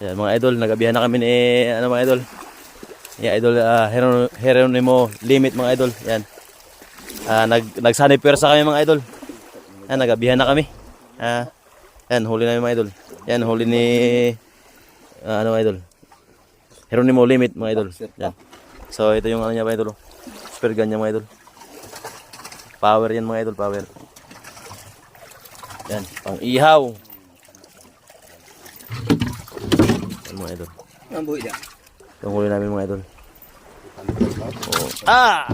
Yan mga idol, nagabihan na kami ni ano mga idol. Yeah, idol uh, Hero- Heronimo Limit mga idol. Yan. Ah, nag nagsanay pwersa kami mga idol. Yan, nagabihan na kami. Ah, yan, huli na mga idol. Yan, huli ni ah, ano mga idol. Heronimo Limit mga idol. Yan. So ito yung ano niya mga idol. oh. Super niya mga idol. Power yan mga idol, power. Yan, pang ihaw. Yan mga idol. Ang buhay niya. Yung huli namin mga idol. Oh. Ah!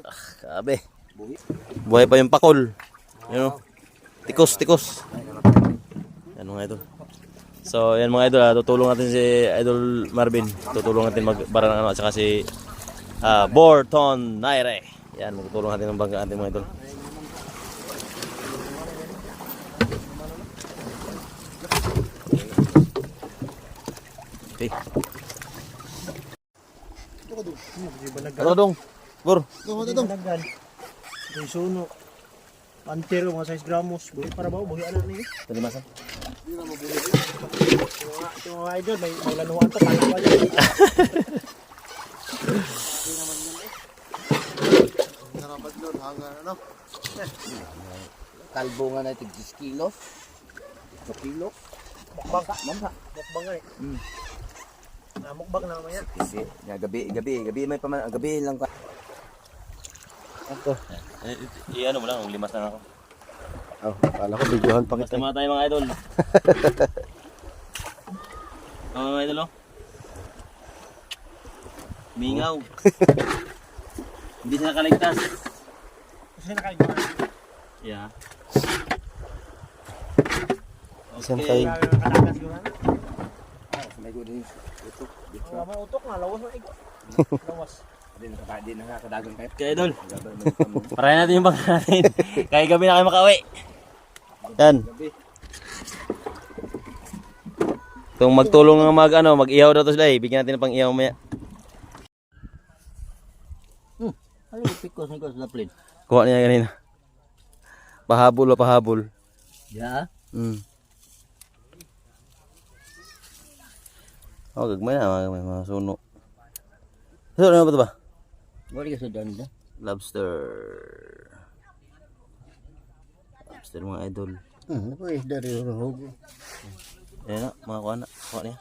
Ah, Kabe. Buhay pa yung pakol. Yun o. Tikos, tikos. Yan mga idol. So, yan mga idol, ah, tutulong natin si Idol Marvin. Tutulong natin magbara ng ano, at saka si ah, Borton Naire. Yan, tutulong natin ng bangka natin mga idol. Okay. Ano dong? Bor. Daghan. Yung suno. Antero, mga 6 gramos. Buhi para ba? Buhi ano niyo? Tadi masa. Yung mga, yung mga idol, may, lanuhan to. Kala ko yun. Kalbo nga na tig 10 kilo. 2 kilo. Ka. Mukbang nga eh. Mukbang na naman yan. Kasi nga gabi gabi gabi may paman gabi lang ka. Ako. Iya ano mo lang, limas na ako. Oh, kala ko videohan pa Basta mga tayo mga idol. Oo mga idol oh. Mingaw. Hindi siya nakaligtas. Kasi nakaiba. Yeah. Saan Okay. kayo? Kaya ko din ito. Dito. Wala may utok na. Lawas na igo. Lawas. Din na din na kadagan kayo. Okay idol. Parayan natin yung bangka natin. Kaya gabi na kayo makauwi. Yan. Kung magtulong ng mag ano, mag-ihaw daw to sila eh. Bigyan natin ng pang ihaw maya. Ano yung pikos ng sa plane? Kuha niya kanina. Pahabol o pahabol. Ya. Hmm. Oh, gagmay na. May mga suno. So, ano ba ito ba? Wala ka sa danda. Lobster. Lobster mga idol. Hmm, ako eh dari rohog. Ayan na, mga kuha na. Kuha niya.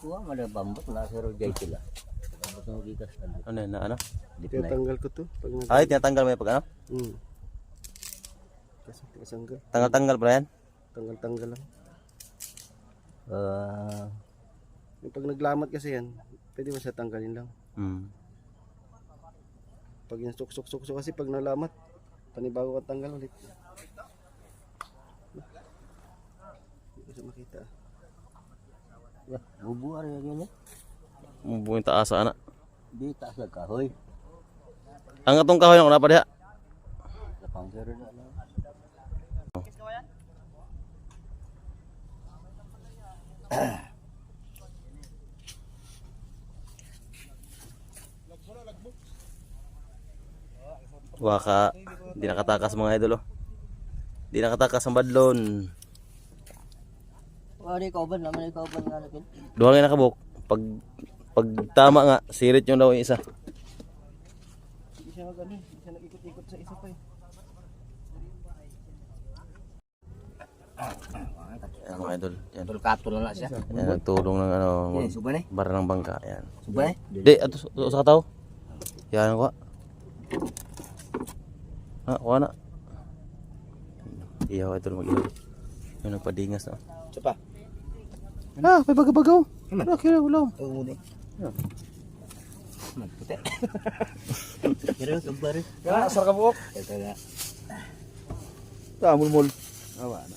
Kuha mada bambot na sa rojay sila. Ano yan na ano? Na. Tinatanggal ko to. Nag- Ay, tinatanggal mo yung pag ano? Hmm. Tanggal-tanggal pala yan. Tanggal-tanggal lang. Ah, Yung pag naglamat kasi yan, pwede mo siya tanggalin lang. Hmm. Pag yung suk-suk-suk kasi pag nalamat, panibago ka tanggal ulit. Hindi ko siya makita. ya, bubuar yan yan. Mubuhin taas sa anak. Di taas na kahoy. Ang atong kahoy na kunapa diha. Na Waka, di nakatakas mga idol oh. Di nakatakas ang badlon. Wala ikaw ba naman ikaw ba nga natin? Duha nga nakabuk. Pag pag tama nga, sirit yung daw yung isa. Hindi siya mag ano, hindi siya nag-ikot-ikot sa isa pa eh. Ayan mga idol. Yan. Tulkato na lang siya. Yan, nagtulong ng ano, Yan, suba na eh. bara ng bangka. Yan. Suba eh. Di, ato sa sa kataw. Yan ko. Ah, kuha na. Iyaw idol mag-iyaw. Yung nagpadingas na. Sapa. Ah, may bagabagaw. Wala, kira, wala. Ito muna eh. Magputi. Pero kabari. Kaya, asar ka buok. Ito na. Tamul-mul. Awa na.